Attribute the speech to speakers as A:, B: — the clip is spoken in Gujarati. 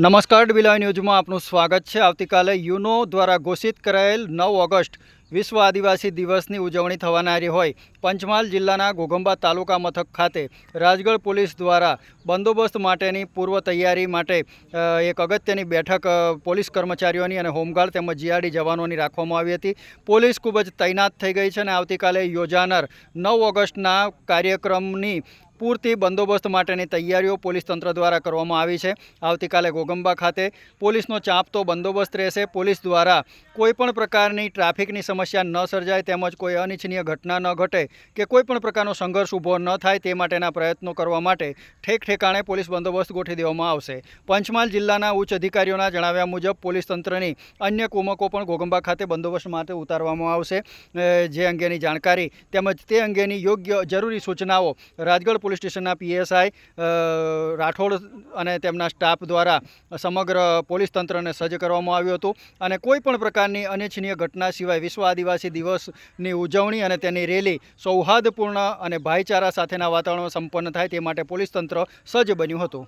A: નમસ્કાર ડીબીલાઈ ન્યૂઝમાં આપનું સ્વાગત છે. આવતીકાલે યુનો દ્વારા ઘોષિત કરાયેલ નવ ઓગસ્ટ વિશ્વ આદિવાસી દિવસની ઉજવણી થવાનારી હોય. પંચમહાલ જિલ્લાના ઘોઘંબા તાલુકા મથક ખાતે રાજગઢ પોલીસ દ્વારા બંદોબસ્ત માટેની પૂર્વ તૈયારી માટે એક અગત્યની બેઠક પોલીસ કર્મચારીઓની અને હોમગાર્ડ તેમજ જીઆરડી જવાનોની રાખવામાં આવી હતી. પોલીસ ખૂબ જ તૈનાત થઈ ગઈ છે અને આવતીકાલે યોજાનાર નવ ઓગસ્ટના કાર્યક્રમની પૂરતી બંદોબસ્ત માટેની તૈયારીઓ પોલીસ તંત્ર દ્વારા કરવામાં આવી છે. આવતીકાલે ગોગંબા ખાતે પોલીસનો ચાંપતો બંદોબસ્ત રહેશે. પોલીસ દ્વારા કોઈપણ પ્રકારની ટ્રાફિકની સમસ્યા ન સર્જાય તેમજ કોઈ અનિચ્છનીય ઘટના ન ઘટે કે કોઈપણ પ્રકારનો સંઘર્ષ ઊભો ન થાય તે માટેના પ્રયત્નો કરવા માટે ઠેક ઠેકાણે પોલીસ બંદોબસ્ત ગોઠવી દેવામાં આવશે. પંચમહાલ જિલ્લાના ઉચ્ચ અધિકારીઓના જણાવ્યા મુજબ પોલીસ તંત્રની અન્ય કુમકો પણ ઘોગંબા ખાતે બંદોબસ્ત માટે ઉતારવામાં આવશે. જે અંગેની જાણકારી તેમજ તે અંગેની યોગ્ય જરૂરી સૂચનાઓ રાજગઢ પોલીસ સ્ટેશનના પીએસઆઈ રાઠોડ અને તેમના સ્ટાફ દ્વારા સમગ્ર પોલીસ તંત્રને સજ્જ કરવામાં આવ્યું હતું. અને કોઈપણ પ્રકારની અનિચ્છનીય ઘટના સિવાય વિશ્વ આદિવાસી દિવસની ઉજવણી અને તેની રેલી સૌહાર્દપૂર્ણ અને ભાઈચારા સાથેના વાતાવરણમાં સંપન્ન થાય તે માટે પોલીસ તંત્ર સજ્જ બન્યું હતું.